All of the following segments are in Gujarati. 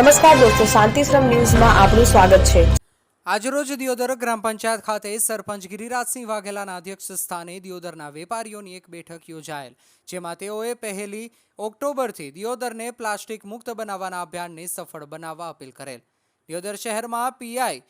નમસ્કાર દોસ્તો, શાંતિશ્રમ ન્યૂઝમાં આપનું સ્વાગત છે. આજરોજ દિયોદર ગ્રામ પંચાયત ખાતે સરપંચ ગિરિરાજસિંહ વાઘેલાના અધ્યક્ષ સ્થાને દિયોદરના વેપારીઓની એક બેઠક યોજાયેલ, જેમાં તેઓએ પહેલી ઓક્ટોબરથી દિયોદરને પ્લાસ્ટિક મુક્ત બનાવવાના અભિયાનને સફળ બનાવવા અપીલ કરેલ. દિયોદર શહેરમાં પીઆઈ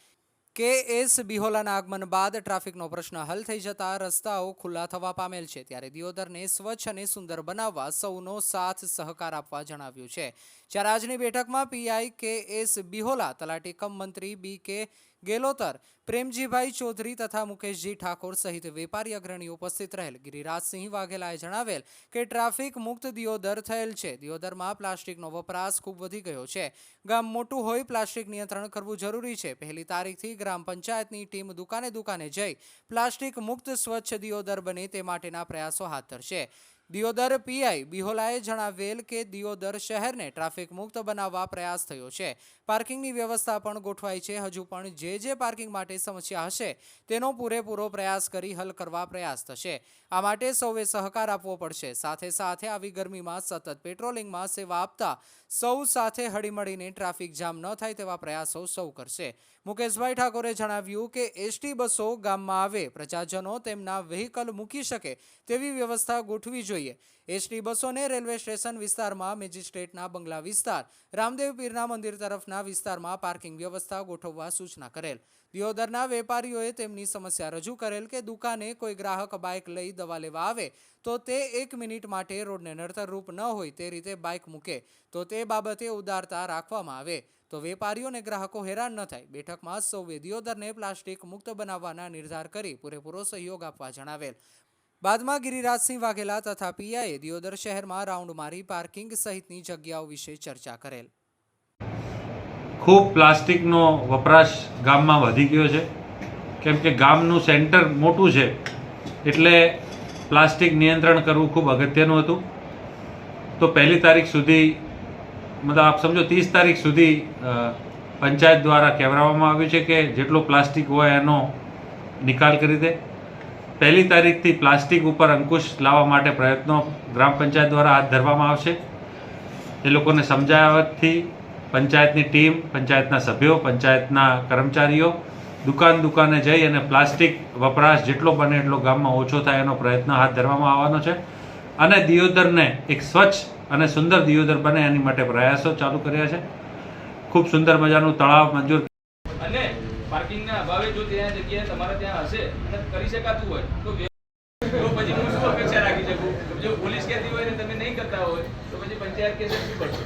કે એસ બિહોલાના આગમન બાદ ટ્રાફિકનો પ્રશ્ન હલ થઈ જતા રસ્તાઓ ખુલ્લા થવા પામેલ છે. ત્યારે દિયોદરને સ્વચ્છ અને સુંદર બનાવવા સૌનો સાથ સહકાર આપવા જણાવ્યું છે. જ્યારે આજની બેઠકમાં પીઆઈ કે એસ બિહોલા, તલાટી કમ મંત્રી બી કે ગેલોતર પ્રેમજીભાઈ ચૌધરી તથા મુકેશજી ઠાકોર સહિત વેપારી અગ્રણીઓ ઉપસ્થિત રહેલ. ગિરિરાજસિંહ વાઘેલાએ જણાવેલ કે ટ્રાફિક મુક્ત દિયોદર થયેલ છે. દિયોદરમાં પ્લાસ્ટિકનો વપરાશ ખૂબ વધી ગયો છે. ગામ મોટું હોય પ્લાસ્ટિક નિયંત્રણ કરવું જરૂરી છે. પહેલી તારીખથી ગ્રામ પંચાયતની ટીમ દુકાને દુકાને જઈ પ્લાસ્ટિક મુક્ત સ્વચ્છ દિયોદર બને તે માટેના પ્રયાસો હાથ ધરશે. દિયોદર પીઆઈ બિહોલાએ જણાવેલ કે દિયોદર શહેરને ટ્રાફિક મુક્ત બનાવવા પ્રયાસ થયો છે. પાર્કિંગની વ્યવસ્થા પણ ગોઠવાઈ છે. હજુ પણ જે જે પાર્કિંગ માટે સમસ્યા હશે, તેનો પૂરેપૂરો પ્રયાસ કરી હલ કરવા પ્રયાસ થશે. આ માટે સૌએ સહકાર આપવો પડશે. સાથે સાથે આવી ગરમીમાં સતત પેટ્રોલિંગમાં સેવા આપતા સૌ સાથે હળીમળીને ટ્રાફિક જામ ન થાય તેવા પ્રયાસો સૌ કરશે. મુકેશભાઈ ઠાકોરે જણાવ્યું કે એસટી બસો ગામમાં આવે, પ્રજાજનો તેમના વ્હીકલ મૂકી શકે તેવી વ્યવસ્થા ગોઠવી જોઈએ. એસટી બસોને રેલવે સ્ટેશન વિસ્તારમાં મેજિસ્ટ્રેટના બંગલા વિસ્તાર. રામદેવ મંદિર તરફના વિસ્તારમાં પાર્કિંગ વ્યવસ્થા ગોઠવવા સૂચના કરેલ. દિયોદરના વેપારીઓએ તેમની સમસ્યા રજૂ કરેલ કે દુકાને કોઈ ગ્રાહક બાઇક લઈ દવા લેવા આવે તો તે એક મિનિટ માટે રોડને નડતરરૂપ ન હોય તે રીતે બાઇક મૂકે તો તે બાબતે ઉદારતા રાખવામાં આવે. તો વેપારીઓ અને ગ્રાહકો હેરાન ન થાય. બેઠકમાં સૌ દિયોદરને પ્લાસ્ટિક મુક્ત બનાવવાના નિર્ધાર કરી પૂરેપૂરો સહયોગ આપવા જણાવેલ. બાદમાં ગિરિરાજસિંહ વાઘેલા તથા પીઆઈએ દિયોદર શહેરમાં રાઉન્ડ મારી પાર્કિંગ સહિતની જગ્યાઓ વિશે ચર્ચા કરેલ. ખૂબ પ્લાસ્ટિકનો વપરાશ ગામમાં વધી ગયો છે. કેમ કે ગામનું સેન્ટર મોટું છે, એટલે પ્લાસ્ટિક નિયંત્રણ કરવું ખૂબ અગત્યનું હતું. તો પહેલી તારીખ સુધી, મતલબ આપ સમજો, ત્રીસ તારીખ સુધી પંચાયત દ્વારા કહેવામાં આવ્યું છે કે જેટલો પ્લાસ્ટિક હોય એનો નિકાલ કરી દે. પહેલી તારીખથી પ્લાસ્ટિક ઉપર અંકુશ લાવવા માટે પ્રયત્નો ગ્રામ પંચાયત દ્વારા હાથ ધરવામાં આવશે. એ લોકોને સમજાવવાથી પંચાયતની ટીમ, પંચાયતના સભ્યો, પંચાયતના કર્મચારીઓ દુકાન દુકાને જઈ અને પ્લાસ્ટિક વપરાશ જેટલો બને એટલો ગામમાં ઓછો થાય એનો પ્રયત્ન હાથ ધરવામાં આવવાનો છે. અને દિયોદરને એક સ્વચ્છ અને સુંદર દિયોદર બને એની માટે પ્રયાસો ચાલુ કર્યા છે. ખૂબ સુંદર મજાનું તળાવ મંજૂર અને પાર્કિંગના અભાવે જો ત્યાં જગ્યાએ તમારે ત્યાં હશે અને કરી શકાતું હોય, તો પછી હું શું અપેક્ષા રાખી શકું? જો પોલીસ કહેતી હોય ને તમે નહીં કરતા હોય, તો પછી પંચાયત કે શું કરશો?